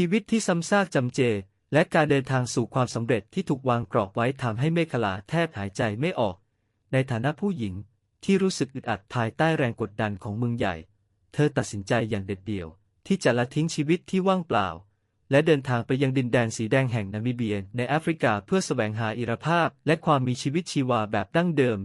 ชีวิตที่ซ้ำซากจำเจ และการเดินทางสู่ความสำเร็จที่ถูกวางกรอบไว้ทำให้เมฆลาแทบหายใจไม่ออก ในฐานะผู้หญิงที่รู้สึกอึดอัดภายใต้แรงกดดันของเมืองใหญ่ เธอตัดสินใจอย่างเด็ดเดี่ยว ที่จะละทิ้งชีวิตที่ว่างเปล่า และเดินทางไปยังดินแดนสีแดงแห่งนามิเบียในแอฟริกาเพื่อแสวงหาอิรภาพ และความมีชีวิตชีวาแบบดั้งเดิม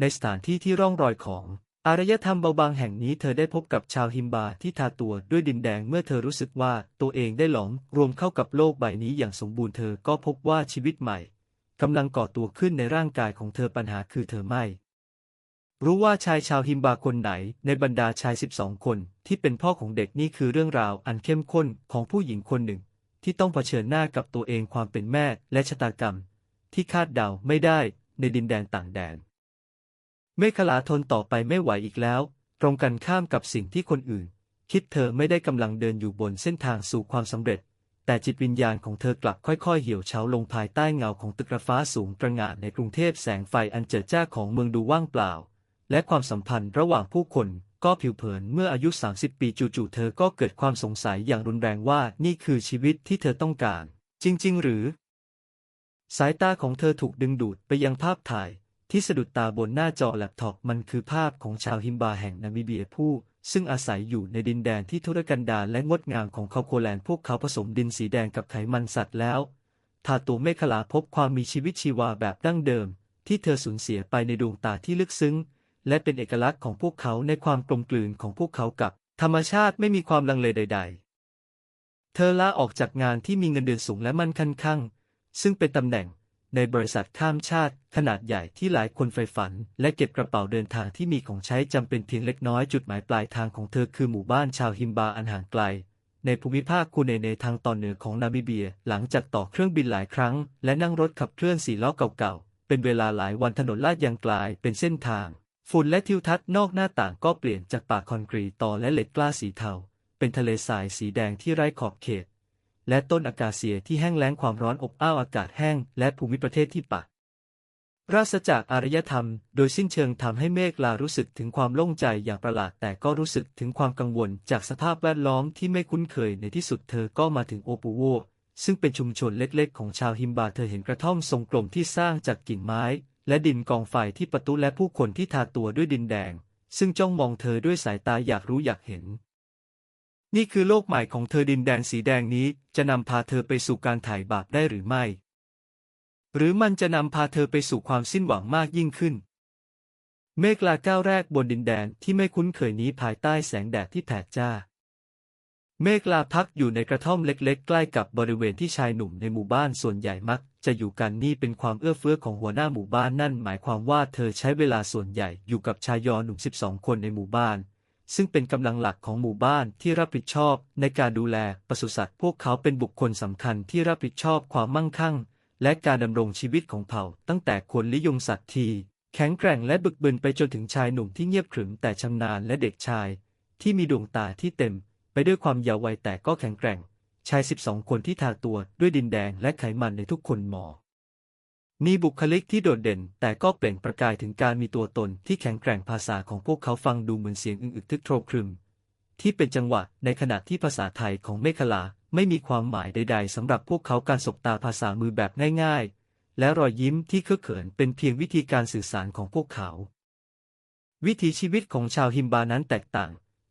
ในสถานที่ที่ร่องรอยของ อารยธรรมเบาบางแห่งนี้เธอได้พบกับชาวฮิมบาที่ทาตัวด้วยดินแดงเมื่อเธอรู้สึกว่าตัวเองได้หลอมรวมเข้ากับโลกใบนี้อย่างสมบูรณ์เธอก็พบว่าชีวิตใหม่กำลังก่อตัวขึ้นในร่างกายของเธอปัญหาคือเธอไม่ รู้ว่าชายชาวฮิมบาคนไหน ในบรรดาชาย 12 คนที่เป็นพ่อของเด็กนี่คือเรื่องราวอันเข้มข้นของผู้หญิงคนหนึ่ง ที่ต้องเผชิญหน้ากับตัวเองความเป็นแม่และชะตากรรม ที่คาดเดาไม่ได้ในดินแดนต่างแดน เมฆลาทนต่อไปไม่ไหวอีกแล้ว ตรงกันข้ามกับสิ่งที่คนอื่น คิดเธอไม่ได้กำลังเดินอยู่บนเส้นทางสู่ความสำเร็จ แต่จิตวิญญาณของเธอกลับค่อยๆ เหี่ยวเฉาลงภายใต้เงาของตึกระฟ้าสูงประหง่านในกรุงเทพแสงไฟอันเจิดจ้าของเมืองดูว่างเปล่า และความสัมพันธ์ระหว่างผู้คนก็ผิวเผินเมื่ออายุ 30 ปีจู่ๆเธอก็เกิดความสงสัยอย่างรุนแรงว่านี่คือชีวิตที่เธอต้องการ จริง ๆ หรือ สายตาของเธอถูกดึงดูดไปยังภาพถ่าย ที่สะดุดตาบนหน้าจอแล็ปท็อปมันคือภาพของชาวฮิมบาแห่งนามิเบียผู้ซึ่งอาศัยอยู่ในดินแดนที่ทุรกันดารและงดงามของคาโคแลนด์พวกเขาผสมดินสีแดงกับไขมันสัตว์แล้ว ทาตัวเมฆลาพบความมีชีวิตชีวาแบบดั้งเดิม ที่เธอสูญเสียไปในดวงตาที่ลึกซึ้ง และเป็นเอกลักษณ์ของพวกเขาในความกลมกลืนของพวกเขากับ ธรรมชาติไม่มีความลังเลใด ๆ เธอลาออกจากงานที่มีเงินเดือนสูงและมั่นคั่งคั่ง ซึ่งเป็นตำแหน่ง ในบริษัทข้ามชาติ ขนาดใหญ่ที่หลายคนใฝ่ฝัน และเก็บกระเป๋าเดินทางที่มีของใช้จำเป็นเพียงเล็กน้อยจุดหมายปลายทางของเธอคือหมู่บ้านชาวฮิมบาอันห่างไกล ในภูมิภาคคูเนเนทางตอนเหนือของนามิเบีย หลังจากต่อเครื่องบินหลายครั้ง และนั่งรถขับเคลื่อนสี่ล้อเก่าๆเป็นเวลาหลายวันถนนลาดยางกลายเป็นเส้นทาง ฝุ่นและทิวทัศน์นอกหน้าต่างก็เปลี่ยนจากป่าคอนกรีตต่อและเหล็กกล้าสีเทาเป็นทะเลทรายสีแดงที่ไร้ขอบเขต และต้นอากาเซียที่แห้งแล้งความร้อนอบอ้าวอากาศแห้ง และภูมิประเทศที่ปะราษจากอารยธรรม โดยสิ้นเชิงทำให้เมฆลารู้สึกถึงความโล่งใจอย่างประหลาด แต่ก็รู้สึกถึงความกังวลจากสภาพแวดล้อมที่ไม่คุ้นเคยในที่สุดเธอก็มาถึงโอปูโว ซึ่งเป็นชุมชนเล็กๆ ของชาวฮิมบาเธอเห็นกระท่อมทรงกลมที่สร้างจากกิ่งไม้ และดินกองไฟที่ประตูและผู้คนที่ทาตัวด้วยดินแดง ซึ่งจ้องมองเธอด้วยสายตาอยากรู้อยากเห็น นี่คือโลกใหม่ของเธอดินแดนสีแดงนี้จะนำพาเธอไปสู่การถ่ายบาปได้หรือไม่ หรือมันจะนำพาเธอไปสู่ความสิ้นหวังมากยิ่งขึ้น เมฆลาก้าวแรกบนดินแดนที่ไม่คุ้นเคยนี้ภายใต้แสงแดดที่แผดจ้า เมฆลาพักอยู่ในกระท่อมเล็กๆ ใกล้กับบริเวณที่ชายหนุ่มในหมู่บ้านส่วนใหญ่มัก จะอยู่กันนี่เป็นความเอื้อเฟื้อของหัวหน้าหมู่บ้านนั่นหมายความว่าเธอใช้เวลาส่วนใหญ่อยู่กับชายยอหนุ่ม 12 คนในหมู่บ้าน ซึ่งเป็นกำลังหลักของหมู่บ้านที่รับผิดชอบในการดูแลปศุสัตว์พวกเขาเป็นบุคคลสำคัญที่รับผิดชอบความมั่งคั่ง และการดำรงชีวิตของเผ่า ตั้งแต่คนลิยงสัตว์ที แข็งแกร่งและบึกบึนไปจนถึงชายหนุ่มที่เงียบขรึมแต่ชำนาญและเด็กชาย ที่มีดวงตาที่เต็ม ไปด้วยความเยาว์วัยแต่ก็แข็งแกร่ง ชาย 12 คนที่ทาตัวด้วยดินแดงและไขมันในทุกคนหมอ มีบุคลิกที่โดดเด่น แต่ก็เปล่งประกายถึงการมีตัวตนที่แข็งแกร่งภาษาของพวกเขาฟังดูเหมือนเสียงอึงอึกทึกโครครึม ที่เป็นจังหวะในขณะที่ภาษาไทยของเมฆลาไม่มีความหมายใด ๆสำหรับพวกเขาการสบตาภาษามือแบบง่าย ๆ และรอยยิ้มที่เคอะเขินเป็นเพียงวิธีการสื่อสารของพวกเขา วิถีชีวิตของชาวฮิมบานั้นแตกต่าง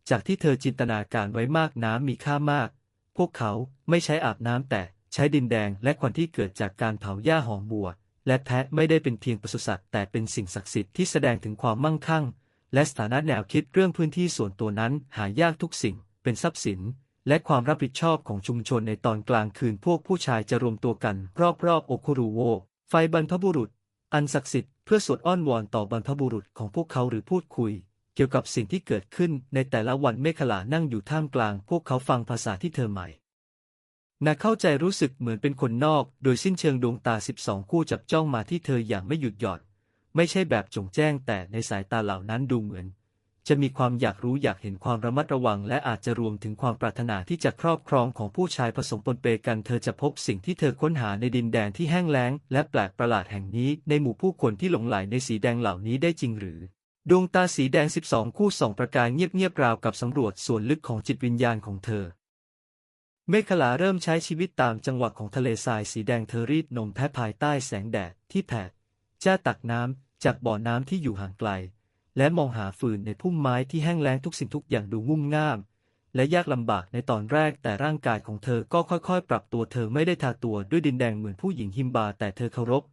จากที่เธอจินตนาการไว้มากน้ำมีค่ามาก พวกเขาไม่ใช้อาบน้ำแต่ใช้ดินแดงและควันที่เกิดจากการเผาหญ้าหอมบัว และแพะไม่ได้เป็นเพียงปศุสัตว์แต่เป็นสิ่งศักดิ์สิทธิ์ที่แสดงถึงความมั่งคั่ง และสถานะแนวคิดเรื่องพื้นที่ส่วนตัวนั้นหายากทุกสิ่ง เป็นทรัพย์สิน และความรับผิดชอบของชุมชนในตอนกลางคืนพวกผู้ชายจะรวมตัวกัน รอบๆโอคุรูโว ไฟบรรพบุรุษ อันศักดิ์สิทธิ์เพื่อสวดอ้อนวอนต่อบรรพบุรุษของพวกเขาหรือพูดคุย เกี่ยวกับสิ่งที่เกิดขึ้นในแต่ละวันเมฆลานั่งอยู่ท่ามกลาง พวกเขาฟังภาษาที่เธอใหม่ นาเข้าใจรู้สึกเหมือนเป็นคนนอก โดยสิ้นเชิงดวงตา12คู่จับจ้องมาที่เธออย่างไม่หยุดหย่อน ไม่ใช่แบบจงแจ้งแต่ในสายตาเหล่านั้นดูเหมือน จะมีความอยากรู้อยากเห็นความระมัดระวัง และอาจจะรวมถึงความปรารถนาที่จะครอบครองของผู้ชายผสมปนเปกันเธอจะพบสิ่งที่เธอค้นหาในดินแดนที่แห้งแล้ง และแปลกประหลาดแห่งนี้ในหมู่ผู้คนที่หลงไหลในสีแดงเหล่านี้ได้จริงหรือดวงตาสีแดง 12 คู่ส่องประกายเงียบๆราวกับสำรวจส่วนลึกของจิตวิญญาณของเธอ เมฆลาเริ่มใช้ชีวิตตามจังหวะของทะเลทรายสีแดงเธอรีดนมแพะภายใต้แสงแดดที่แผดจ้าตักน้ำจากบ่อน้ำที่อยู่ห่างไกล และมองหาฟืนในพุ่มไม้ที่แห้งแล้งทุกสิ่งทุกอย่างดูงุ่มง่าม และยากลำบากในตอนแรกแต่ร่างกายของเธอก็ค่อยๆ ปรับตัวเธอไม่ได้ทาตัวด้วยดินแดงเหมือนผู้หญิงฮิมบาแต่เธอเคารพ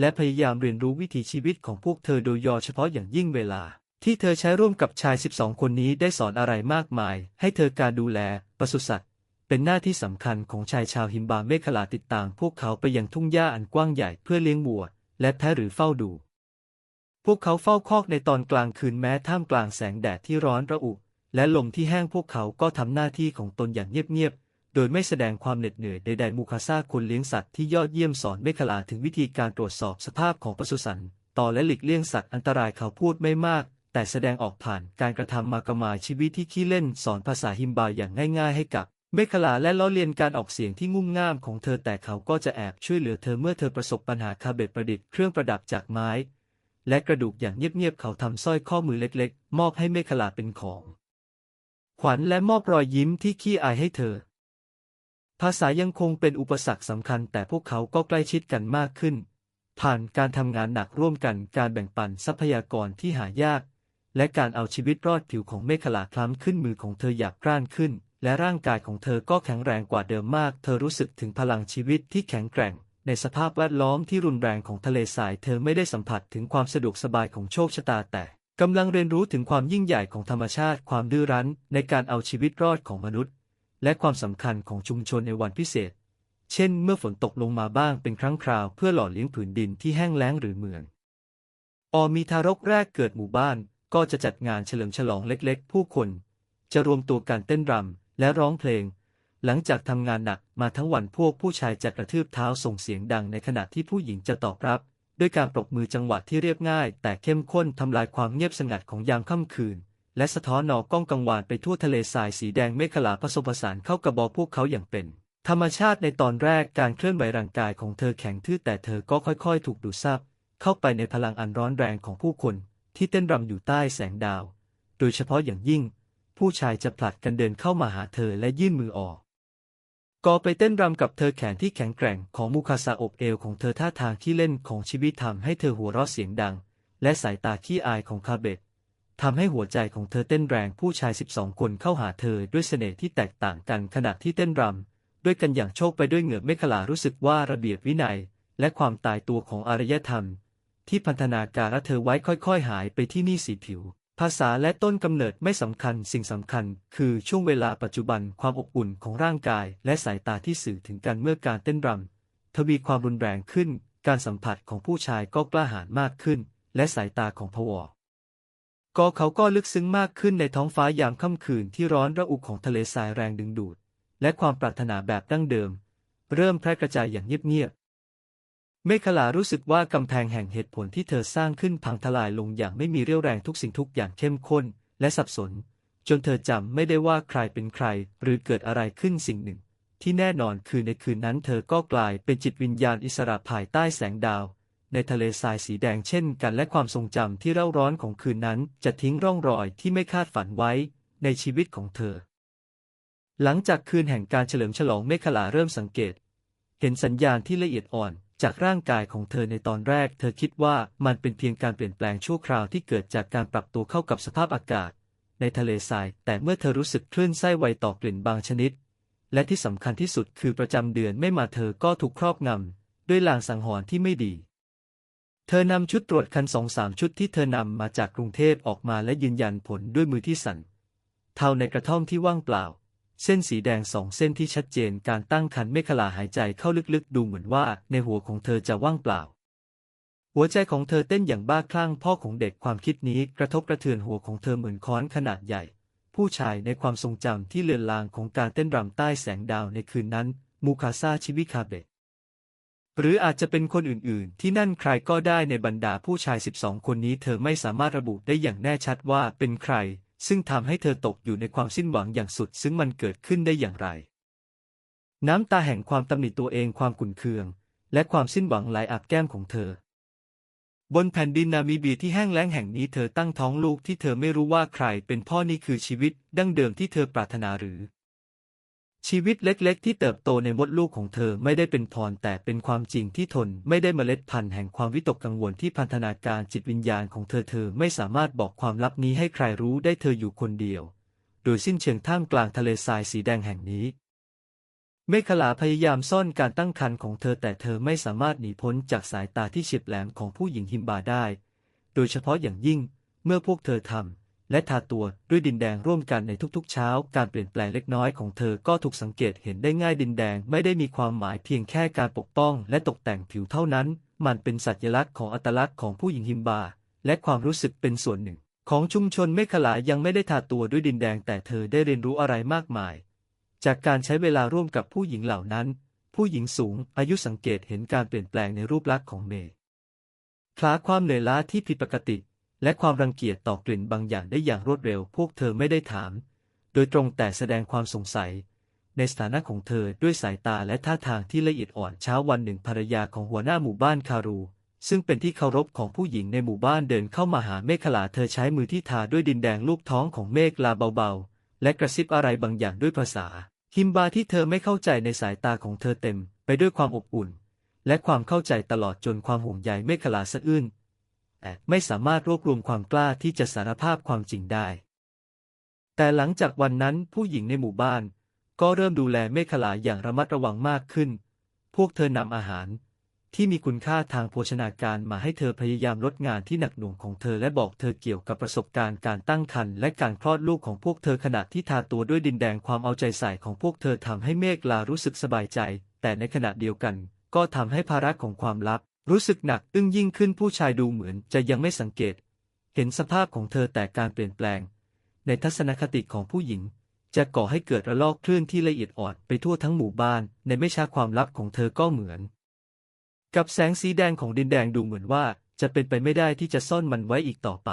และพยายามเรียนรู้วิถีชีวิตของพวกเธอโดยยอเฉพาะอย่างยิ่งเวลาที่เธอใช้ร่วมกับชาย 12 คนนี้ได้สอนอะไรมากมาย ให้เธอการดูแลปศุสัตว์ เป็นหน้าที่สำคัญของชายชาวฮิมบาเมฆลาติดตามพวกเขาไปยังทุ่งหญ้าอันกว้างใหญ่เพื่อเลี้ยงวัว และแพะหรือเฝ้าดู พวกเขาเฝ้าคอกในตอนกลางคืนแม้ท่ามกลางแสงแดดที่ร้อนระอุ และลมที่แห้งพวกเขาก็ทำหน้าที่ของตนอย่างเงียบๆ โดยไม่แสดงความเหน็ดเหนื่อยใดๆมูคาซาคนเลี้ยงสัตว์ที่ยอดเยี่ยมสอนเมฆลาถึงวิธีการตรวจสอบสภาพของปศุสัตว์ต่อและหลีกเลี่ยงสัตว์อันตรายเขาพูดไม่มากแต่แสดงออกผ่านการกระทำมากมายชีวิตที่ขี้เล่นสอนภาษาฮิมบาอย่างง่าย ๆ ให้กับ เมฆลาและล้อเลียนการออกเสียงที่งุ่มง่ามของเธอแต่เขาก็จะแอบช่วยเหลือเธอเมื่อเธอประสบปัญหาคาเบตประดิษฐ์เครื่องประดับจากไม้ และกระดูกอย่างเงียบๆเขาทำสร้อยข้อมือเล็กๆ มอบให้เมฆลาเป็นของ ขวัญและมอบรอยยิ้มที่ขี้อายให้เธอ ภาษายังคงเป็นอุปสรรคสำคัญ แต่พวกเขาก็ใกล้ชิดกันมากขึ้น ผ่านการทำงานหนักร่วมกันการแบ่งปันทรัพยากรที่หายาก และการเอาชีวิตรอดผิวของเมฆลาคล้ำขึ้นมือของเธออยากกร้านขึ้น และร่างกายของเธอก็แข็งแรงกว่าเดิมมาก เธอรู้สึกถึงพลังชีวิตที่แข็งแกร่ง ในสภาพแวดล้อมที่รุนแรงของทะเลทราย เธอไม่ได้สัมผัสถึงความสะดวกสบายของโชคชะตาแต่กำลังเรียนรู้ถึงความยิ่งใหญ่ของธรรมชาติ ความดื้อรั้นในการเอาชีวิตรอดของมนุษย์ และความสำคัญของชุมชนในวันพิเศษ เช่น เมื่อฝนตกลงมาบ้างเป็นครั้งคราวเพื่อหล่อเลี้ยงผืนดินที่แห้งแล้งหรือเมืองออมีทารกแรกเกิดหมู่บ้านก็จะจัดงานเฉลิมฉลองเล็กๆ ผู้คน จะรวมตัวกันเต้นรำ และร้องเพลง หลังจากทำงานหนักมาทั้งวันพวกผู้ชายจะกระทืบเท้าส่งเสียงดังในขณะที่ผู้หญิงจะตอบรับ ด้วยการปรบมือจังหวะที่เรียบง่าย แต่เข้มข้นทำลายความเงียบสงัดของยามค่ำคืน และสะท้อนหนอกก้องกังวานไปทั่วทะเลทรายสีแดงเมฆลาผสมผสานเข้ากับบอพวกเขาอย่างเป็น ธรรมชาติในตอนแรกการเคลื่อนไหวร่างกายของเธอแข็งทื่อแต่เธอก็ค่อยๆ ถูกดูดซับเข้าไปในพลังอันร้อนแรงของผู้คน ที่เต้นรำอยู่ใต้แสงดาว โดยเฉพาะอย่างยิ่ง ผู้ชายจะผลัดกันเดินเข้ามาหาเธอและยื่นมือออกก็ไปเต้นรำกับเธอแขนที่แข็งแกร่งของมูคาซาอบเอวของเธอท่าทางที่เล่นของชีวิตทำให้เธอหัวเราะเสียงดัง และสายตาขี้อายของคาเบตทำให้หัวใจของเธอเต้นแรงผู้ชาย 12 คนเข้าหาเธอด้วยเสน่ห์ที่แตกต่างกันขณะที่เต้นรำด้วยกันอย่างโชคไปด้วยเหงื่อเมฆลารู้สึกว่าระเบียบวินัย และความตายตัวของอารยธรรม ที่พันธนาการเธอไว้ค่อยๆ หายไปที่นี่สีผิว ภาษาและต้นกำเนิดไม่สำคัญสิ่งสำคัญ คือช่วงเวลาปัจจุบันความอบอุ่นของร่างกาย และสายตาที่สื่อถึงกันเมื่อการเต้นรำทวีความรุนแรงขึ้น การสัมผัสของผู้ชายก็กล้าหาญมากขึ้น และสายตาของพวอก็เขาก็ลึกซึ้งมากขึ้นในท้องฟ้ายามค่ำคืนที่ร้อนระอุของทะเลทรายแรงดึงดูด และความปรารถนาแบบดั้งเดิม เริ่มแพร่กระจายอย่างเงียบ เมฆลารู้สึกว่ากำแพงแห่งเหตุผลที่เธอสร้างขึ้นพังทลายลงอย่างไม่มีเรี่ยวแรงทุกสิ่งทุกอย่างเข้มข้น และสับสน จนเธอจำไม่ได้ว่าใครเป็นใคร หรือเกิดอะไรขึ้นสิ่งหนึ่ง ที่แน่นอนคือในคืนนั้นเธอก็กลายเป็นจิตวิญญาณอิสระภายใต้แสงดาว ในทะเลทรายสีแดงเช่นกันและความทรงจำที่เร่าร้อนของคืนนั้น จะทิ้งร่องรอยที่ไม่คาดฝันไว้ ในชีวิตของเธอ หลังจากคืนแห่งการเฉลิมฉลองเมฆลาเริ่มสังเกต เห็นสัญญาณที่ละเอียดอ่อน จากร่างกายของเธอในตอนแรก เธอคิดว่ามันเป็นเพียงการเปลี่ยนแปลงชั่วคราวที่เกิดจากการปรับตัวเข้ากับสภาพอากาศ ในทะเลทราย แต่เมื่อเธอรู้สึกคลื่นไส้ไวต่อกลิ่นบางชนิด และที่สำคัญที่สุดคือประจำเดือนไม่มาเธอก็ถูกครอบงำด้วยลางสังหรณ์ที่ไม่ดี เธอนำชุดตรวจคันสองสามชุดที่เธอนำมาจากกรุงเทพออกมาและยืนยันผลด้วยมือที่สั่นเท่าในกระท่อมที่ว่างเปล่า เส้นสีแดงสองเส้นที่ชัดเจนการตั้งคันเมฆลาหายใจเข้าลึกๆ ดูเหมือนว่าในหัวของเธอจะว่างเปล่า หัวใจของเธอเต้นอย่างบ้าคลั่งพ่อของเด็กความคิดนี้กระทบกระเทือนหัวของเธอเหมือนค้อนขนาดใหญ่ ผู้ชายในความทรงจำที่เลือนลางของการเต้นรำใต้แสงดาวในคืนนั้น มูคาซาชิวิคาเบะหรืออาจจะเป็นคนอื่นๆ ที่นั่นใครก็ได้ในบรรดาผู้ชาย 12 คนนี้เธอไม่สามารถระบุได้อย่างแน่ชัดว่าเป็นใคร ซึ่งทำให้เธอตกอยู่ในความสิ้นหวังอย่างสุด ซึ่งมันเกิดขึ้นได้อย่างไร น้ำตาแห่งความตำหนิตัวเองความขุ่นเคือง และความสิ้นหวังไหลอาบแก้มของเธอ บนแผ่นดินนามิเบียที่แห้งแล้งแห่งนี้เธอตั้งท้องลูกที่เธอไม่รู้ว่าใครเป็นพ่อนี่คือชีวิตดั้งเดิมที่เธอปรารถนาหรือ ชีวิตเล็กๆ ที่เติบโตในมดลูกของเธอไม่ได้เป็นพรแต่เป็นความจริงที่ทนไม่ได้เมล็ดพันธุ์แห่งความวิตกกังวลที่พันธนาการจิตวิญญาณของเธอเธอไม่สามารถบอกความลับนี้ให้ใครรู้ได้เธออยู่คนเดียว โดยสิ้นเชิงท่ามกลางทะเลทรายสีแดงแห่งนี้ เมฆลาพยายามซ่อนการตั้งครรภ์ของเธอแต่เธอไม่สามารถหนีพ้นจากสายตาที่เฉียบแหลมของผู้หญิงฮิมบาได้ โดยเฉพาะอย่างยิ่งเมื่อพวกเธอทำ และทาตัวด้วยดินแดงร่วมกันในทุกๆ เช้า การเปลี่ยนแปลงเล็กน้อยของเธอก็ถูกสังเกตเห็นได้ง่ายดินแดงไม่ได้มีความหมายเพียงแค่การปกป้องและตกแต่งผิวเท่านั้น มันเป็นสัญลักษณ์ของอัตลักษณ์ของผู้หญิงฮิมบา และความรู้สึกเป็นส่วนหนึ่ง ของชุมชนเมฆลายังไม่ได้ทาตัวด้วยดินแดงแต่เธอได้เรียนรู้อะไรมากมาย จากการใช้เวลาร่วมกับผู้หญิงเหล่านั้น ผู้หญิงสูงอายุสังเกตเห็นการเปลี่ยนแปลงในรูปลักษณ์ของเมย์คลาความเหนื่อยล้าที่ผิดปกติ และความรังเกียจต่อกลิ่นบางอย่างได้อย่างรวดเร็ว พวกเธอไม่ได้ถาม โดยตรงแต่แสดงความสงสัย ในสถานะของเธอด้วยสายตาและท่าทางที่ละเอียดอ่อนเช้าวันหนึ่งภรรยาของหัวหน้าหมู่บ้านคารู ซึ่งเป็นที่เคารพของผู้หญิงในหมู่บ้านเดินเข้ามาหาเมฆลาเธอใช้มือที่ทาด้วยดินแดงลูกท้องของเมฆลาเบาๆ และกระซิบอะไรบางอย่างด้วยภาษาฮิมบาที่เธอไม่เข้าใจในสายตาของเธอเต็ม ไปด้วยความอบอุ่น และความเข้าใจตลอดจนความห่วงใยเมฆลาสะอื้น ไม่สามารถรวบรวมความกล้าที่จะสารภาพความจริงได้ แต่หลังจากวันนั้นผู้หญิงในหมู่บ้าน ก็เริ่มดูแลเมฆลาอย่างระมัดระวังมากขึ้น พวกเธอนำอาหาร ที่มีคุณค่าทางโภชนาการมาให้เธอพยายามลดงานที่หนักหน่วงของเธอและบอกเธอเกี่ยวกับประสบการณ์การตั้งครรภ์และการคลอดลูกของพวกเธอขณะที่ทาตัวด้วยดินแดงความเอาใจใส่ของพวกเธอทำให้เมฆลารู้สึกสบายใจ แต่ในขณะเดียวกัน ก็ทำให้ภาระของความลับ รู้สึกหนักอึ้งยิ่งขึ้นผู้ชายดูเหมือนจะยังไม่สังเกต เห็นสภาพของเธอแต่การเปลี่ยนแปลง ในทัศนคติของผู้หญิง จะก่อให้เกิดระลอกคลื่นที่ละเอียดอ่อนไปทั่วทั้งหมู่บ้าน ในไม่ช้าความลับของเธอก็เหมือน กับแสงสีแดงของดินแดงดูเหมือนว่าจะเป็นไปไม่ได้ที่จะซ่อนมันไว้อีกต่อไป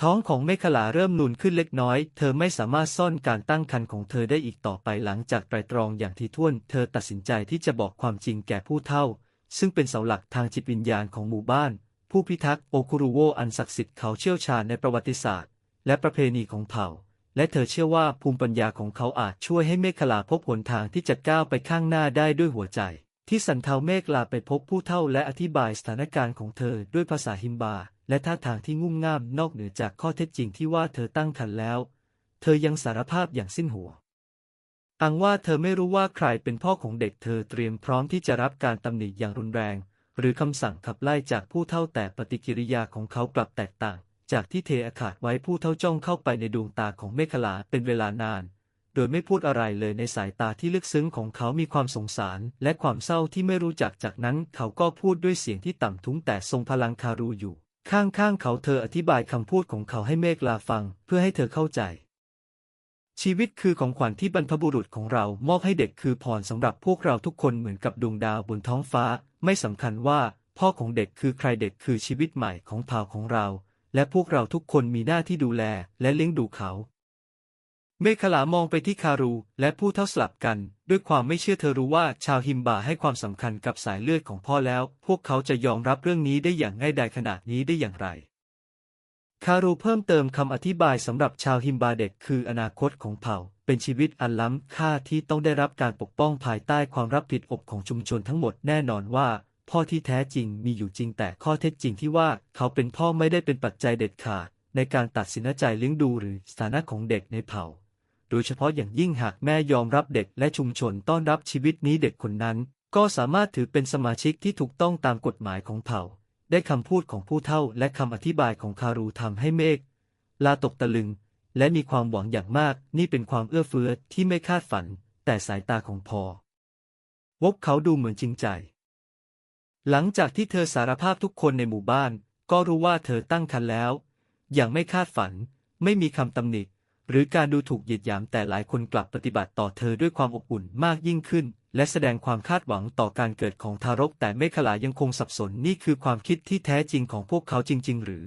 ท้องของเมฆลาเริ่มนูนขึ้นเล็กน้อย เธอไม่สามารถซ่อนการตั้งครรภ์ของเธอได้อีกต่อไปหลังจากไตรตรองอย่างที่ถ้วน เธอตัดสินใจที่จะบอกความจริงแก่ผู้เฒ่า ซึ่งเป็นเสาหลักทางจิตวิญญาณของหมู่บ้าน ผู้พิทักษ์โอคุรุโวอันศักดิ์สิทธิ์เขาเชี่ยวชาญในประวัติศาสตร์ และประเพณีของเผ่า และเธอเชื่อว่าภูมิปัญญาของเขาอาจช่วยให้เมฆลาพบหนทางที่จะก้าวไปข้างหน้าได้ด้วยหัวใจ ที่สันเทาเมฆลาไปพบผู้เฒ่าและอธิบายสถานการณ์ของเธอด้วยภาษาฮิมบา และท่าทางที่งุ่มง่ามนอกเหนือจากข้อเท็จจริงที่ว่าเธอตั้งครรภ์แล้ว เธอยังสารภาพอย่างสิ้นหัว อังว่าเธอไม่รู้ว่าใครเป็นพ่อของเด็กเธอเตรียมพร้อมที่จะรับการตำหนิอย่างรุนแรง หรือคำสั่งขับไล่จากผู้เท่าแต่ปฏิกิริยาของเขากลับแตกต่าง จากที่เทอากาศไว้ผู้เท่าจ้องเข้าไปในดวงตาของเมฆลาเป็นเวลานาน โดยไม่พูดอะไรเลยในสายตาที่ลึกซึ้งของเขามีความสงสาร และความเศร้าที่ไม่รู้จักจากนั้นเขาก็พูดด้วยเสียงที่ต่ำทุ้งแต่ทรงพลังคารูอยู่ ข้างๆเขาเธออธิบายคำพูดของเขาให้เมฆลาฟัง เพื่อให้เธอเข้าใจ ชีวิตคือของขวัญที่บรรพบุรุษของเรามอบให้เด็กคือพรสำหรับพวกเราทุกคนเหมือนกับดวงดาวบนท้องฟ้า ไม่สำคัญว่า พ่อของเด็กคือใครเด็กคือชีวิตใหม่ของเผ่าของเรา และพวกเราทุกคนมีหน้าที่ดูแลและเลี้ยงดูเขา เมฆลามองไปที่คารูและผู้เท่าสลับกัน ด้วยความไม่เชื่อเธอรู้ว่าชาวฮิมบาให้ความสำคัญกับสายเลือดของพ่อแล้ว พวกเขาจะยอมรับเรื่องนี้ได้อย่างง่ายดายขนาดนี้ได้อย่างไร คารูเพิ่มเติมคำอธิบายสำหรับชาวฮิมบาเด็กคืออนาคตของเผ่า เป็นชีวิตอันล้ำค่าที่ต้องได้รับการปกป้องภายใต้ความรับผิดอบของชุมชนทั้งหมดแน่นอนว่า พ่อที่แท้จริงมีอยู่จริงแต่ข้อเท็จจริงที่ว่าเขาเป็นพ่อไม่ได้เป็นปัจจัยเด็ดขาด ในการตัดสินใจเลี้ยงดูหรือสถานะของเด็กในเผ่า โดยเฉพาะอย่างยิ่งหากแม่ยอมรับเด็กและชุมชนต้อนรับชีวิตนี้เด็กคนนั้น ก็สามารถถือเป็นสมาชิกที่ถูกต้องตามกฎหมายของเผ่า ได้คำพูดของผู้เฒ่าและคำอธิบายของคารูทำให้เมฆลาตกตะลึง และมีความหวังอย่างมากนี่เป็นความเอื้อเฟื้อที่ไม่คาดฝัน แต่สายตาของพอ วบเขาดูเหมือนจริงใจ หลังจากที่เธอสารภาพทุกคนในหมู่บ้าน ก็รู้ว่าเธอตั้งครรภ์แล้ว อย่างไม่คาดฝัน ไม่มีคำตำหนิ หรือการดูถูกเหยียดหยามแต่หลายคนกลับปฏิบัติต่อเธอด้วยความอบอุ่นมากยิ่งขึ้น และแสดงความคาดหวังต่อการเกิดของทารก แต่เมฆลายังคงสับสนนี่คือความคิดที่แท้จริงของพวกเขาจริง ๆ หรือ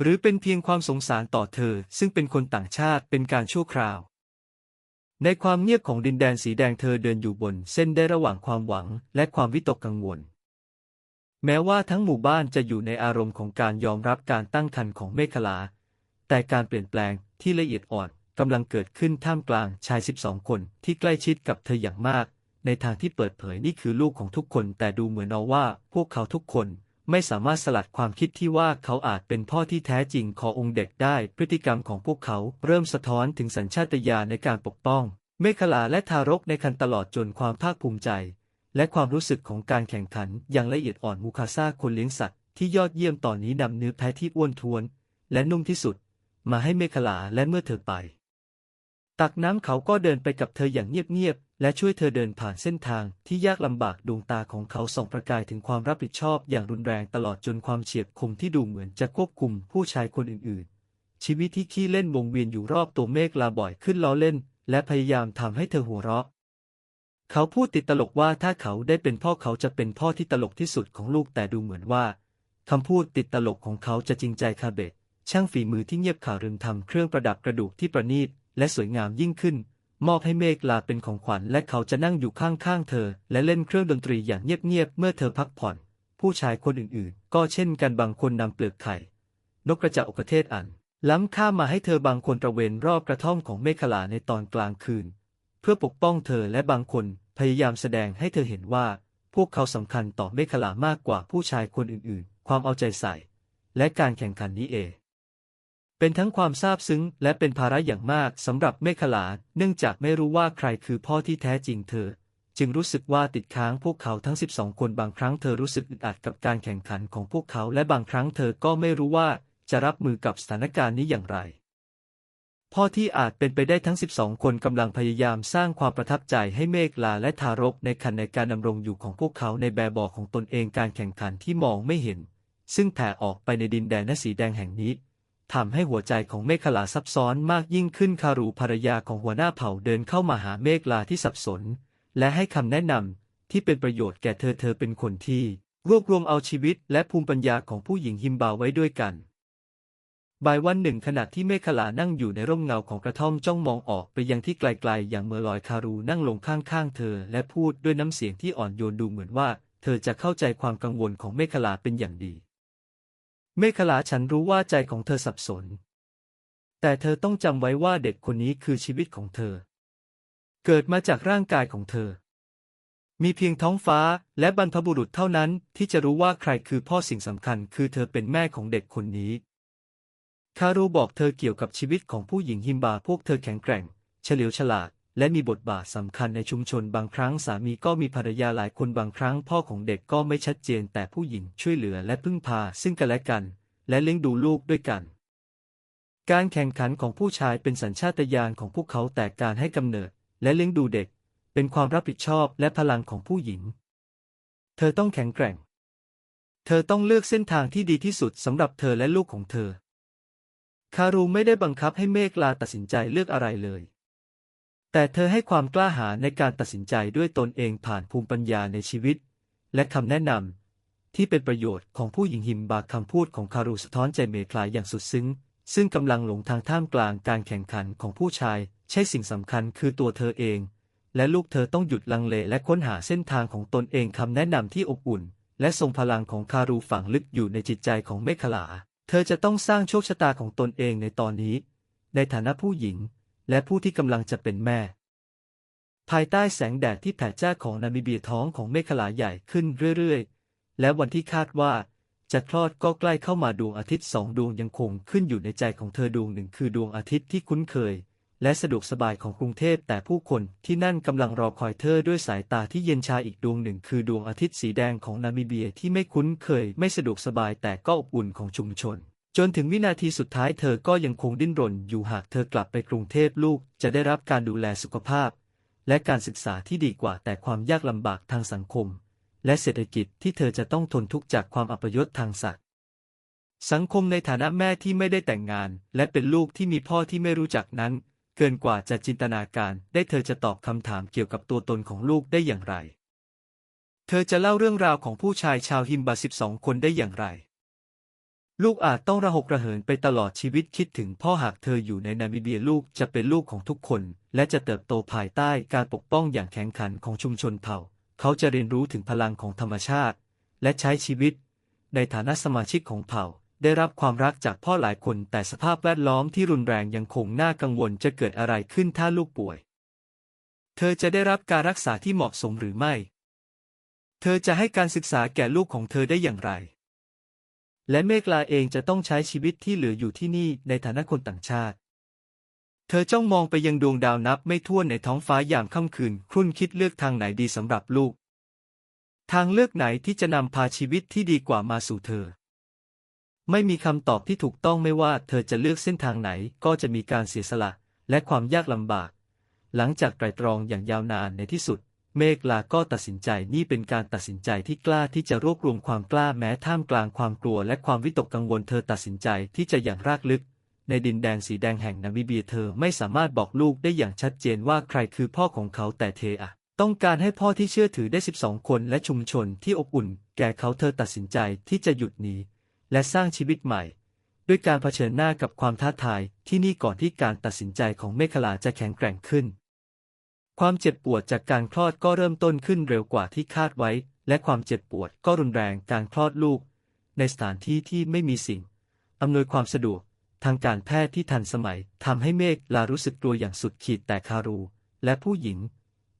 หรือเป็นเพียงความสงสารต่อเธอ ซึ่งเป็นคนต่างชาติเป็นการชั่วคราว ในความเงียบของดินแดนสีแดงเธอเดินอยู่บน เส้นได้ระหว่างความหวัง และความวิตกกังวลแม้ว่าทั้งหมู่บ้านจะอยู่ในอารมณ์ของการยอมรับการตั้งครรภ์ของเมฆลา แต่การเปลี่ยนแปลงที่ละเอียดอ่อนกำลังเกิดขึ้นท่ามกลางชาย 12 คนที่ใกล้ชิดกับเธออย่างมาก ในทางที่เปิดเผยนี่คือลูกของทุกคน แต่ดูเหมือนเอาว่าพวกเขาทุกคนไม่สามารถสลัดความคิดที่ว่าเขาอาจเป็นพ่อที่แท้จริงขององค์เด็กได้ พฤติกรรมของพวกเขาเริ่มสะท้อนถึงสัญชาตญาณในการปกป้อง เมฆลาและทารกในคันตลอดจนความภาคภูมิใจ และความรู้สึกของการแข่งขันอย่างละเอียดอ่อนมูคาซาคนเลี้ยงสัตว์ที่ยอดเยี่ยมตอนนี้นำเนื้อแพะที่อ้วนท้วน และนุ่มที่สุด มาให้เมฆลาและเมื่อเธอไป ตักน้ำเขาก็เดินไปกับเธออย่างเงียบๆและช่วยเธอเดินผ่านเส้นทางที่ยากลำบากดวงตาของเขาส่องประกายถึงความรับผิดชอบอย่างรุนแรงตลอดจนความเฉียบคมที่ดูเหมือนจะควบคุมผู้ชายคนอื่นๆ ชีวิตที่ขี้เล่นวงเวียนอยู่รอบตัวเมฆลาบ่อยขึ้นล้อเล่น และพยายามทำให้เธอหัวเราะเขาพูดติดตลกว่าถ้าเขาได้เป็นพ่อเขาจะเป็นพ่อที่ตลกที่สุดของลูกแต่ดูเหมือนว่าคำพูดติดตลกของเขาจะจริงใจคาเบต ช่างฝีมือที่เงียบข่าวรึมทำเครื่องประดับกระดูกที่ประณีตและสวยงามยิ่งขึ้น มอบให้เมฆลาเป็นของขวัญและเขาจะนั่งอยู่ข้างๆเธอ และเล่นเครื่องดนตรีอย่างเงียบๆเมื่อเธอพักผ่อน ผู้ชายคนอื่นๆ ก็เช่นกันบางคนนำเปลือกไข่ นกกระจาอกเทศอัน ล้ำค่ามาให้เธอบางคนตระเวนรอบกระท่อมของเมฆลาในตอนกลางคืน เพื่อปกป้องเธอและบางคนพยายามแสดงให้เธอเห็นว่า พวกเขาสำคัญต่อเมฆลามากกว่าผู้ชายคนอื่นๆ ความเอาใจใส่ และการแข่งขันนี้เอง เป็นทั้งความซาบซึ้งและเป็นภาระอย่างมากสำหรับเมฆลา เนื่องจากไม่รู้ว่าใครคือพ่อที่แท้จริงเธอ จึงรู้สึกว่าติดค้างพวกเขาทั้ง 12 คนบางครั้งเธอรู้สึกอึดอัดกับการแข่งขันของพวกเขาและบางครั้งเธอก็ไม่รู้ว่าจะรับมือกับสถานการณ์นี้อย่างไร พ่อที่อาจเป็นไปได้ทั้ง 12 คนกำลังพยายามสร้างความประทับใจให้เมฆลาและทารกในคันในการดำรงอยู่ของพวกเขาในแบบบอของตนเองการแข่งขันที่มองไม่เห็น ซึ่งแผ่ออกไปในดินแดนสีแดงแห่งนี้ ทำให้หัวใจของเมฆลาซับซ้อนมากยิ่งขึ้นคารูภรรยาของหัวหน้าเผ่าเดินเข้ามาหาเมฆลาที่สับสน และให้คำแนะนำที่เป็นประโยชน์แก่เธอเธอเป็นคนที่รวบรวมเอาชีวิตและภูมิปัญญาของผู้หญิงฮิมบาไว้ด้วยกันบ่ายวันหนึ่งขณะที่เมฆลานั่งอยู่ในร่มเงาของกระท่อมจ้องมองออกไปยังที่ไกลๆ อย่างเมอลอยคารูนั่งลงข้างๆ เธอ และพูดด้วยน้ำเสียงที่อ่อนโยนดูเหมือนว่า เธอจะเข้าใจความกังวลของเมฆลาเป็นอย่างดี เมฆลาฉันรู้ว่าใจของเธอสับสน แต่เธอต้องจำไว้ว่าเด็กคนนี้คือชีวิตของเธอ เกิดมาจากร่างกายของเธอ มีเพียงท้องฟ้าและบรรพบุรุษเท่านั้นที่จะรู้ว่าใครคือพ่อสิ่งสำคัญคือเธอเป็นแม่ของเด็กคนนี้คารูบอกเธอเกี่ยวกับชีวิตของผู้หญิงฮิมบาพวกเธอแข็งแกร่ง เฉลียวฉลาด และมีบทบาทสำคัญในชุมชนบางครั้งสามีก็มีภรรยาหลายคนบางครั้งพ่อของเด็กก็ไม่ชัดเจนแต่ผู้หญิงช่วยเหลือและพึ่งพาซึ่งกันและกัน และเลี้ยงดูลูกด้วยกัน การแข่งขันของผู้ชายเป็นสัญชาตญาณของพวกเขาแต่การให้กำเนิด และเลี้ยงดูเด็ก เป็นความรับผิดชอบและพลังของผู้หญิง เธอต้องแข็งแกร่ง เธอต้องเลือกเส้นทางที่ดีที่สุดสำหรับเธอและลูกของเธอ คารูไม่ได้บังคับให้เมฆลาตัดสินใจเลือกอะไรเลย แต่เธอให้ความกล้าหาญในการตัดสินใจด้วยตนเองผ่านภูมิปัญญาในชีวิต และคำแนะนำที่เป็นประโยชน์ของผู้หญิงหิมบาคำพูดของคารูสะท้อนใจเมฆลายอย่างสุดซึ้ง ซึ่งกำลังหลงทางท่ามกลางการแข่งขันของผู้ชาย ใช่สิ่งสำคัญคือตัวเธอเอง และลูกเธอต้องหยุดลังเลและค้นหาเส้นทางของตนเองคำแนะนำที่อบอุ่น และทรงพลังของคารูฝังลึกอยู่ในจิตใจของเมฆลา เธอจะต้องสร้างโชคชะตาของตนเองในตอนนี้ ในฐานะผู้หญิง และผู้ที่กำลังจะเป็นแม่ ภายใต้แสงแดดที่แผ่จ้าของนามิเบียท้องของเมฆลาใหญ่ขึ้นเรื่อยๆ และวันที่คาดว่าจะคลอดก็ใกล้เข้ามาดวงอาทิตย์สองดวงยังคงขึ้นอยู่ในใจของเธอดวงหนึ่งคือดวงอาทิตย์ที่คุ้นเคย และสะดวกสบายของกรุงเทพแต่ผู้คนที่นั่นกำลังรอคอยเธอด้วยสายตาที่เย็นชาอีกดวงหนึ่งคือดวงอาทิตย์สีแดงของนามิเบียที่ไม่คุ้นเคยไม่สะดวกสบายแต่ก็อบอุ่นของชุมชน จนถึงวินาทีสุดท้ายเธอก็ยังคงดิ้นรนอยู่หากเธอกลับไปกรุงเทพลูกจะได้รับการดูแลสุขภาพ และการศึกษาที่ดีกว่าแต่ความยากลำบากทางสังคม และเศรษฐกิจที่เธอจะต้องทนทุกข์จากความอัปยศทางศักดิ์สังคมในฐานะแม่ที่ไม่ได้แต่งงาน และเป็นลูกที่มีพ่อที่ไม่รู้จักนั้น เกินกว่าจะจินตนาการ ได้เธอจะตอบคำถามเกี่ยวกับตัวตนของลูกได้อย่างไร เธอจะเล่าเรื่องราวของผู้ชายชาวฮิมบาสิบสองคนได้อย่างไร ลูกอาจต้องระหกระเหินไปตลอดชีวิตคิดถึงพ่อหากเธออยู่ในนามิเบียลูกจะเป็นลูกของทุกคน และจะเติบโตภายใต้การปกป้องอย่างแข็งขันของชุมชนเผ่า เขาจะเรียนรู้ถึงพลังของธรรมชาติ และใช้ชีวิต ในฐานะสมาชิกของเผ่า ได้รับความรักจากพ่อหลายคน แต่สภาพแวดล้อมที่รุนแรงยังคงน่ากังวลจะเกิดอะไรขึ้นถ้าลูกป่วย เธอจะได้รับการรักษาที่เหมาะสมหรือไม่ เธอจะให้การศึกษาแก่ลูกของเธอได้อย่างไร และเมกลาเองจะต้องใช้ชีวิตที่เหลืออยู่ที่นี่ในฐานะคนต่างชาติ เธอจ้องมองไปยังดวงดาวนับไม่ถ้วนในท้องฟ้ายามค่ำคืน ครุ่นคิดเลือกทางไหนดีสำหรับลูก ทางเลือกไหนที่จะนำพาชีวิตที่ดีกว่ามาสู่เธอ ไม่มีคำตอบที่ถูกต้องไม่ว่าเธอจะเลือกเส้นทางไหนก็จะมีการเสียสละและความยากลำบาก หลังจากไตรตรองอย่างยาวนานในที่สุด เมฆลาก็ตัดสินใจนี่เป็นการตัดสินใจที่กล้าที่จะรวบรวมความกล้าแม้ท่ามกลางความกลัวและความวิตกกังวลเธอตัดสินใจที่จะอย่างรากลึก ในดินแดนสีแดงแห่งนามิเบียเธอไม่สามารถบอกลูกได้อย่างชัดเจนว่าใครคือพ่อของเขาแต่เธออะต้องการให้พ่อที่เชื่อถือได้ 12 คนและชุมชนที่อบอุ่น แก่เขาเธอตัดสินใจที่จะหยุดหนีและสร้างชีวิตใหม่ ด้วยการเผชิญหน้ากับความท้าทายที่นี่ก่อนที่การตัดสินใจของเมฆลาจะแข็งแกร่งขึ้น ความเจ็บปวดจากการคลอดก็เริ่มต้นขึ้นเร็วกว่าที่คาดไว้ และความเจ็บปวดก็รุนแรงการคลอดลูก ในสถานที่ที่ไม่มีสิ่งอำนวยความสะดวก ทางการแพทย์ที่ทันสมัยทำให้เมฆลารู้สึกกลัวอย่างสุดขีดแต่คารู และผู้หญิง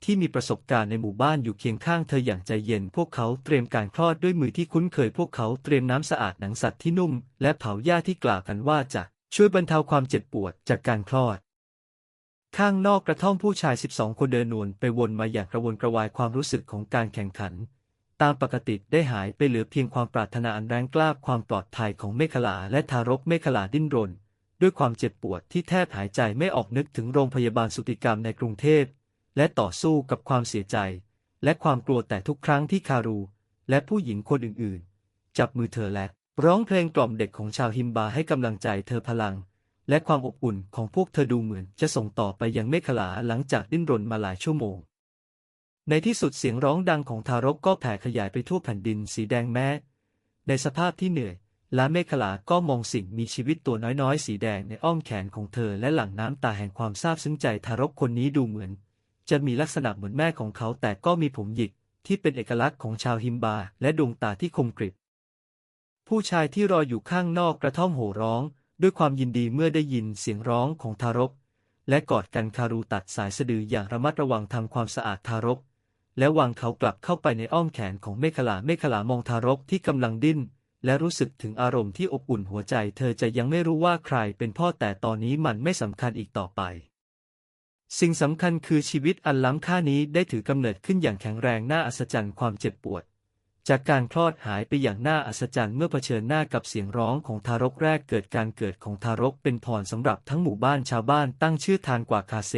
ที่มีประสบการณ์ในหมู่บ้านอยู่เคียงข้างเธออย่างใจเย็น พวกเขาเตรียมการคลอดด้วยมือที่คุ้นเคยพวกเขาเตรียมน้ำสะอาดหนังสัตว์ที่นุ่ม และเผาหญ้าที่กล่าวกันว่าจะช่วยบรรเทาความเจ็บปวดจากการคลอด ข้างนอกกระท่อมผู้ชาย12คนเดินนวลไปวนมาอย่างกระวนกระวายความรู้สึกของการแข่งขัน ตามปกติได้หายไปเหลือเพียงความปรารถนาอันแรงกล้าความปลอดภัยของเมฆลาและทารกเมฆลาดิ้นรน ด้วยความเจ็บปวดที่แทบหายใจไม่ออกนึกถึงโรงพยาบาลสุติกรรมในกรุงเทพ และต่อสู้กับความเสียใจ และความกลัวแต่ทุกครั้งที่คารู และผู้หญิงคนอื่นๆ จับมือเธอและร้องเพลงกล่อมเด็กของชาวฮิมบาให้กำลังใจเธอพลัง และความอบอุ่นของพวกเธอดูเหมือนจะส่งต่อไปยังเมฆลาหลังจากดิ้นรนมาหลายชั่วโมง ในที่สุดเสียงร้องดังของทารกก็แผ่ขยายไปทั่วแผ่นดินสีแดงแม้ ในสภาพที่เหนื่อยและเมฆลาก็มองสิ่งมีชีวิตตัวน้อยๆ สีแดงในอ้อมแขนของเธอและหลั่งน้ำตาแห่งความซาบซึ้งใจทารกคนนี้ดูเหมือน จะมีลักษณะเหมือนแม่ของเขาแต่ก็มีผมหยิกที่เป็นเอกลักษณ์ของชาวฮิมบาและดวงตาที่คมกริบ ผู้ชายที่รออยู่ข้างนอกกระท่อมโห่ร้อง ด้วยความยินดีเมื่อได้ยินเสียงร้องของทารก และกอดกันคารูตัดสายสะดืออย่างระมัดระวังทำความสะอาดทารก และวางเขากลับเข้าไปในอ้อมแขนของเมฆลาเมฆลามองทารกที่กำลังดิ้นและรู้สึกถึงอารมณ์ที่อบอุ่นหัวใจ เธอจะยังไม่รู้ว่าใครเป็นพ่อแต่ตอนนี้มันไม่สำคัญอีกต่อไป สิ่งสำคัญคือชีวิตอันล้ำค่านี้ได้ถือกำเนิดขึ้นอย่างแข็งแรงน่าอัศจรรย์ความเจ็บปวด จากการคลอดหายไปอย่างน่าอัศจรรย์เมื่อเผชิญหน้ากับเสียงร้องของทารกแรกเกิดการเกิดของทารกเป็นพรสำหรับทั้งหมู่บ้านชาวบ้านตั้งชื่อทานกว่าคาเซ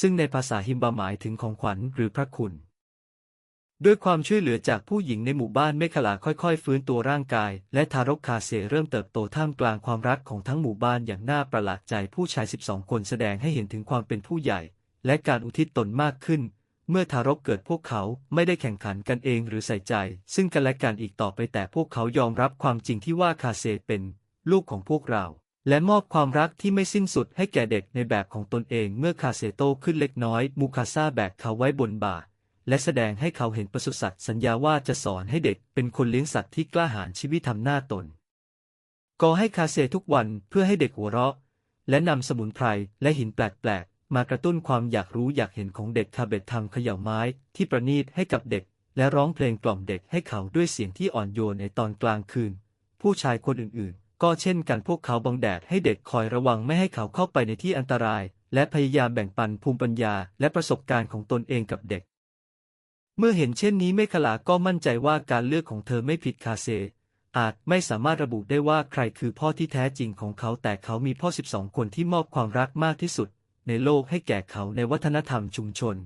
ซึ่งในภาษาฮิมบาหมายถึงของขวัญหรือพระคุณ ด้วยความช่วยเหลือจากผู้หญิงในหมู่บ้านเมฆลาค่อยๆ ฟื้นตัวร่างกาย และทารกคาเซเริ่มเติบโตท่ามกลางความรักของทั้งหมู่บ้านอย่างน่าประหลาดใจผู้ชาย 12 คนแสดงให้เห็นถึงความเป็นผู้ใหญ่ และการอุทิศตนมากขึ้น เมื่อทารกเกิดพวกเขาไม่ได้แข่งขันกันเองหรือใส่ใจ ซึ่งกันและกันอีกต่อไปแต่พวกเขายอมรับความจริงที่ว่าคาเซเป็นลูกของพวกเรา และมอบความรักที่ไม่สิ้นสุดให้แก่เด็กในแบบของตนเองเมื่อคาเซโตขึ้นเล็กน้อยมูคาซาแบกเขาไว้บนบ่าและแสดงให้เขาเห็นปศุสัตว์สัญญาว่าจะสอนให้เด็กเป็นคนเลี้ยงสัตว์ที่กล้าหาญชีวิตทำหน้าตนก่อให้คาเซทุกวันเพื่อให้เด็กหัวเราะ และนำสมุนไพรและหินแปลก มากระตุ้นความอยากรู้อยากเห็นของเด็กคาเบตทำเขย่าไม้ที่ประณีตให้กับเด็ก และร้องเพลงกล่อมเด็กให้เขาด้วยเสียงที่อ่อนโยนในตอนกลางคืน ผู้ชายคนอื่นๆ ก็เช่นกันพวกเขาบังแดดให้เด็กคอยระวังไม่ให้เขาเข้าไปในที่อันตราย และพยายามแบ่งปันภูมิปัญญาและประสบการณ์ของตนเองกับเด็ก เมื่อเห็นเช่นนี้เมฆลาก็มั่นใจว่าการเลือกของเธอไม่ผิดคาเซอาจไม่สามารถระบุได้ว่าใครคือพ่อที่แท้จริงของเขาแต่เขามีพ่อ 12 คนที่มอบความรักมากที่สุด ในโลกให้แก่เขาในวัฒนธรรมชุมชน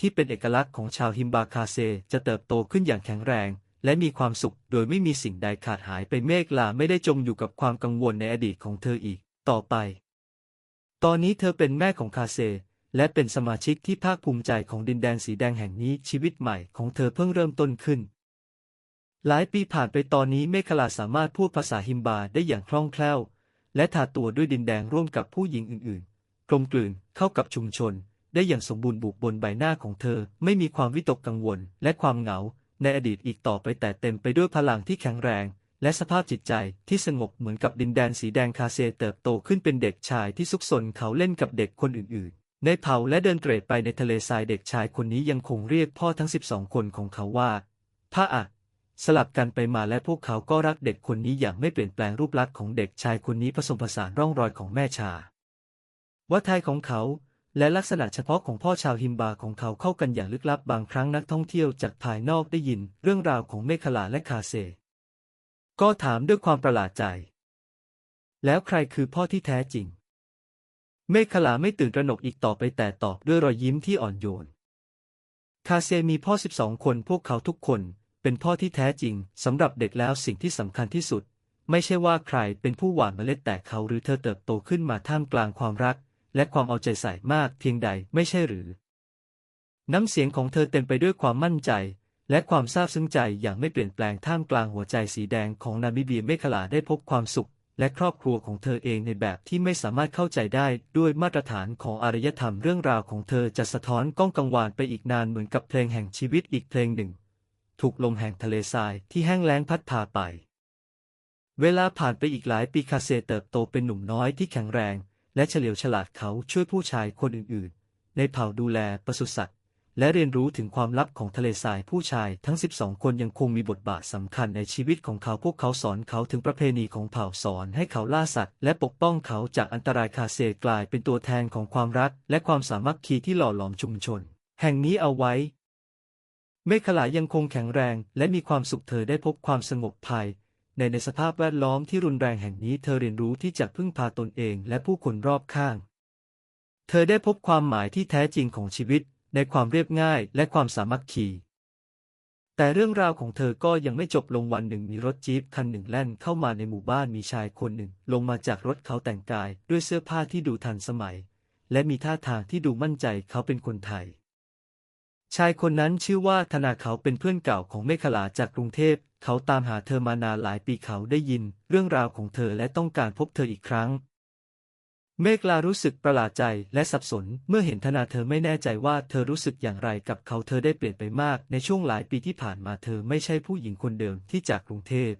ที่เป็นเอกลักษณ์ของชาวฮิมบาคาเซจะเติบโตขึ้นอย่างแข็งแรง และมีความสุขโดยไม่มีสิ่งใดขาดหายไปเมฆลาไม่ได้จมอยู่กับความกังวลในอดีตของเธออีก ต่อไป ตอนนี้เธอเป็นแม่ของคาเซ และเป็นสมาชิกที่ภาคภูมิใจของดินแดนสีแดงแห่งนี้ชีวิตใหม่ของเธอเพิ่งเริ่มต้นขึ้นหลายปีผ่านไปตอนนี้เมฆลาสามารถพูดภาษาฮิมบาได้อย่างคล่องแคล่ว และทาตัวด้วยดินแดงร่วมกับผู้หญิงอื่นๆ กลมกลืนเข้ากับชุมชน ได้อย่างสมบูรณ์บุกบนใบหน้าของเธอ ไม่มีความวิตกกังวล และความเหงา ในอดีตอีกต่อไปแต่เต็มไปด้วยพลังที่แข็งแรง และสภาพจิตใจที่สงบเหมือนกับดินแดนสีแดงคาเซเติบโตขึ้นเป็นเด็กชายที่ซุกซนเขาเล่นกับเด็กคนอื่นๆ ในเผาและเดินเตร่ไปในทะเลทรายเด็กชายคนนี้ยังคงเรียกพ่อทั้ง 12 คนของเขาว่าพระอะสลับกันไปมาและพวกเขาก็รักเด็กคนนี้อย่างไม่เปลี่ยนแปลงรูปลักษณ์ของเด็กชายคนนี้ผสมผสานร่องรอยของแม่ชา วัฒนธรรมของเขา และลักษณะเฉพาะของพ่อชาวฮิมบาของเขาเข้ากันอย่างลึกลับบางครั้งนักท่องเที่ยวจากภายนอกได้ยินเรื่องราวของเมฆลาและคาเซ ก็ถามด้วยความประหลาดใจ แล้วใครคือพ่อที่แท้จริง เมฆลาไม่ตื่นตระหนกอีกต่อไปแต่ตอบด้วยรอยยิ้มที่อ่อนโยน คาเซมีพ่อสิบสองคนพวกเขาทุกคนเป็นพ่อที่แท้จริงสำหรับเด็กแล้วสิ่งที่สำคัญที่สุดไม่ใช่ว่าใครเป็นผู้หว่านเมล็ดแต่เขาหรือเธอเติบโตขึ้นมาท่ามกลางความรัก และความเอาใจใส่มากเพียงใดไม่ใช่หรือ น้ำเสียงของเธอเต็มไปด้วยความมั่นใจ และความซาบซึ้งใจอย่างไม่เปลี่ยนแปลงท่ามกลางหัวใจสีแดงของนามิเบียเมฆลาได้พบความสุข และครอบครัวของเธอเองในแบบที่ไม่สามารถเข้าใจได้ด้วยมาตรฐานของอารยธรรมเรื่องราวของเธอจะสะท้อนก้องกังวานไปอีกนานเหมือนกับเพลงแห่งชีวิตอีกเพลงหนึ่ง ถูกลมแห่งทะเลทรายที่แห้งแล้งพัดพาไปเวลาผ่านไปอีกหลายปีคาเซเติบโตเป็นหนุ่มน้อยที่แข็งแรง และเฉลียวฉลาดเขาช่วยผู้ชายคนอื่นๆ ในเผ่าดูแลปศุสัตว์และเรียนรู้ถึงความลับของทะเลทรายผู้ชายทั้ง 12 คนยังคงมีบทบาทสำคัญในชีวิตของเขาพวกเขาสอนเขาถึงประเพณีของเผ่าสอนให้เขาล่าสัตว์ และปกป้องเขาจากอันตรายคาเซกลายเป็นตัวแทนของความรัก และความสามัคคีที่หล่อหลอมชุมชน แห่งนี้เอาไว้ เมฆขลายังคงแข็งแรง และมีความสุขเธอได้พบความสงบภาย ในในสภาพแวดล้อมที่รุนแรงแห่งนี้เธอเรียนรู้ที่จะพึ่งพาตนเองและผู้คนรอบข้าง เธอได้พบความหมายที่แท้จริงของชีวิต ในความเรียบง่ายและความสามัคคี แต่เรื่องราวของเธอก็ยังไม่จบลงวันหนึ่งมีรถจี๊ปคันหนึ่งแล่นเข้ามาในหมู่บ้านมีชายคนหนึ่ง ลงมาจากรถเขาแต่งกายด้วยเสื้อผ้าที่ดูทันสมัย และมีท่าทางที่ดูมั่นใจเขาเป็นคนไทย ชายคนนั้นชื่อว่าธนาเขาเป็นเพื่อนเก่าของเมฆลาจากกรุงเทพ เขาตามหาเธอมานานหลายปีเขาได้ยิน เรื่องราวของเธอและต้องการพบเธออีกครั้ง เมฆลารู้สึกประหลาดใจและสับสน เมื่อเห็นธนาเธอไม่แน่ใจว่าเธอรู้สึกอย่างไรกับเขาเธอได้เปลี่ยนไปมาก ในช่วงหลายปีที่ผ่านมาเธอไม่ใช่ผู้หญิงคนเดิมที่จากกรุงเทพ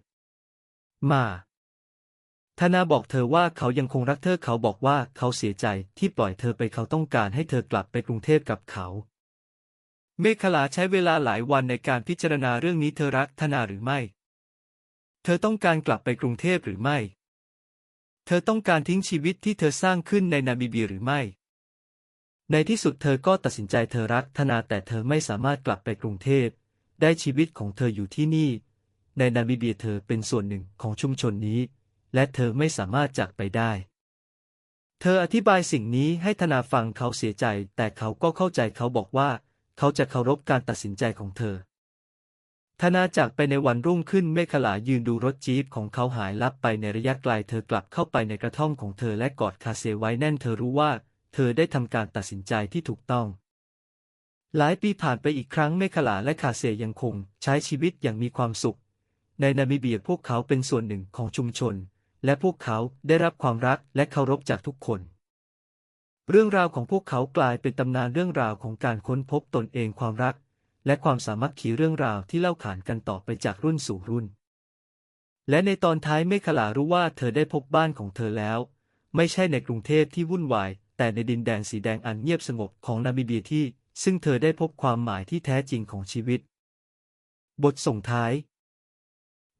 มาธนาบอกเธอว่าเขายังคงรักเธอเขาบอกว่าเขาเสียใจที่ปล่อยเธอไปเขาต้องการให้เธอกลับไปกรุงเทพกับเขา เมฆลาใช้เวลาหลายวันในการพิจารณาเรื่องนี้เธอรักธนาหรือไม่ เธอต้องการกลับไปกรุงเทพหรือไม่ เธอต้องการทิ้งชีวิตที่เธอสร้างขึ้นในนามิเบียหรือไม่ ในที่สุดเธอก็ตัดสินใจเธอรักธนาแต่เธอไม่สามารถกลับไปกรุงเทพ ได้ชีวิตของเธออยู่ที่นี่ ในนามิเบียเธอเป็นส่วนหนึ่งของชุมชนนี้ และเธอไม่สามารถจากไปได้เธออธิบายสิ่งนี้ให้ธนาฟังเขาเสียใจ แต่เขาก็เข้าใจเขาบอกว่า เขาจะเคารพการตัดสินใจของเธอธนาจากไปในวันรุ่งขึ้นเมฆลายืนดูรถจี๊ปของเขาหายลับไปในระยะไกลเธอกลับเข้าไปในกระท่อมของเธอและกอดคาเซไว้แน่นเธอรู้ว่า เธอได้ทำการตัดสินใจที่ถูกต้อง หลายปีผ่านไปอีกครั้งเมฆลาและคาเซยังคง ใช้ชีวิตอย่างมีความสุข ในนามิเบียพวกเขาเป็นส่วนหนึ่งของชุมชน และพวกเขาได้รับความรักและเคารพจากทุกคน เรื่องราวของพวกเขากลายเป็นตำนานเรื่องราวของการค้นพบตนเองความรัก และความสามัคคีเรื่องราวที่เล่าขานกันต่อไปจากรุ่นสู่รุ่น และในตอนท้ายเมฆลารู้ว่าเธอได้พบบ้านของเธอแล้ว ไม่ใช่ในกรุงเทพที่วุ่นวาย แต่ในดินแดนสีแดงอันเงียบสงบของนามิเบียที่ ซึ่งเธอได้พบความหมายที่แท้จริงของชีวิต บทส่งท้าย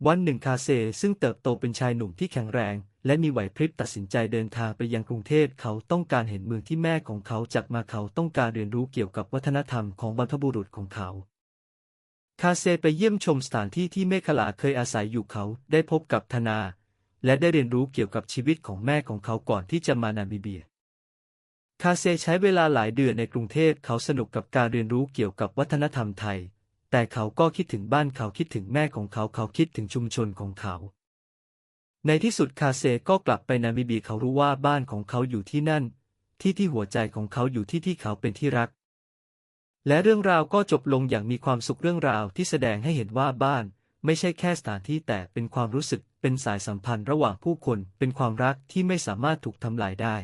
วันหนึ่งคาเซซึ่งเติบโตเป็นชายหนุ่มที่แข็งแรง และมีไหวพริบตัดสินใจเดินทางไปยังกรุงเทพเขาต้องการเห็นเมืองที่แม่ของเขาจากมาเขาต้องการเรียนรู้เกี่ยวกับวัฒนธรรมของบรรพบุรุษของเขา คาเซไปเยี่ยมชมสถานที่ที่เมฆลาเคยอาศัยอยู่เขาได้พบกับธนา และได้เรียนรู้เกี่ยวกับชีวิตของแม่ของเขาก่อนที่จะมานามิเบียคาเซใช้เวลาหลายเดือนในกรุงเทพเขาสนุกกับการเรียนรู้เกี่ยวกับวัฒนธรรมไทย แต่เขาก็คิดถึงบ้านเขาคิดถึงแม่ของเขาเขาคิดถึงชุมชนของเขา ในที่สุดคาเซก็กลับไปนามิเบียเขารู้ว่าบ้านของเขาอยู่ที่นั่น ที่ที่หัวใจของเขาอยู่ที่ที่เขาเป็นที่รัก และเรื่องราวก็จบลงอย่างมีความสุขเรื่องราวที่แสดงให้เห็นว่าบ้าน ไม่ใช่แค่สถานที่แต่เป็นความรู้สึก เป็นสายสัมพันธ์ระหว่างผู้คน เป็นความรักที่ไม่สามารถถูกทำลายได้